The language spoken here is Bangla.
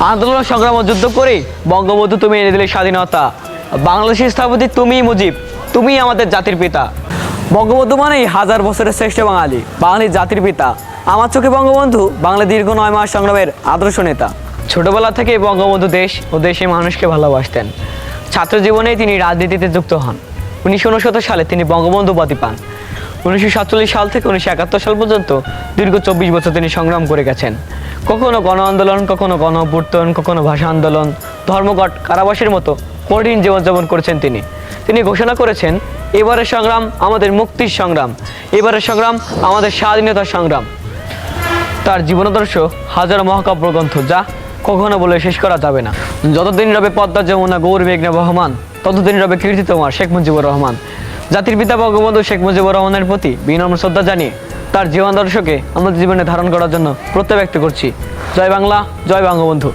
আন্দোলন সংগ্রাম ও যুদ্ধ করে বঙ্গবন্ধু তুমি এনে দিলে স্বাধীনতা। বাংলাদেশের স্থপতি তুমিই মুজিব, তুমিই আমাদের জাতির পিতা। বঙ্গবন্ধু মানেই হাজার বছরের শ্রেষ্ঠ বাঙালি, বাঙালির জাতির পিতা। আমার চোখে বঙ্গবন্ধু বাংলা দীর্ঘ নয় মাস সংগ্রামের আদর্শ নেতা। ছোটবেলা থেকে বঙ্গবন্ধু দেশ ও দেশের মানুষকে ভালোবাসতেন। ছাত্র জীবনে তিনি রাজনীতিতে যুক্ত হন। উনিশশো উনসত্তর সালে তিনি বঙ্গবন্ধু উপাধি পান। উনিশশো সাতচল্লিশ সাল থেকে উনিশশো একাত্তর সাল পর্যন্ত দীর্ঘ চব্বিশ বছর তিনি সংগ্রাম করে গেছেন। কখনো গণ আন্দোলন, কখনো গণ অভ্যুত্থান, কখনো ভাষা আন্দোলন, ধর্মঘট, কারাবাসের মতো কঠিন জীবনযাপন করেছেন তিনি। তিনি ঘোষণা করেছেন, এবারের সংগ্রাম আমাদের মুক্তির সংগ্রাম, এবারের সংগ্রাম আমাদের স্বাধীনতার সংগ্রাম। তার জীবনাদর্শ হাজারো মহাকাব্য গ্রন্থ যা কখনো বলে শেষ করা যাবে না। যতদিন রবে পদ্মা, যমুনা, গৌর মেঘনা বহমান, ততদিন রবে কীর্তি তোমার শেখ মুজিবুর রহমান। জাতির পিতা বঙ্গবন্ধু শেখ মুজিবুর রহমানের প্রতি বিনম্র শ্রদ্ধা জানিয়ে তার জীবন দর্শকে আমাদের জীবনে ধারণ করার জন্য প্রত্যয় ব্যক্ত করছি। জয় বাংলা, জয় বঙ্গবন্ধু।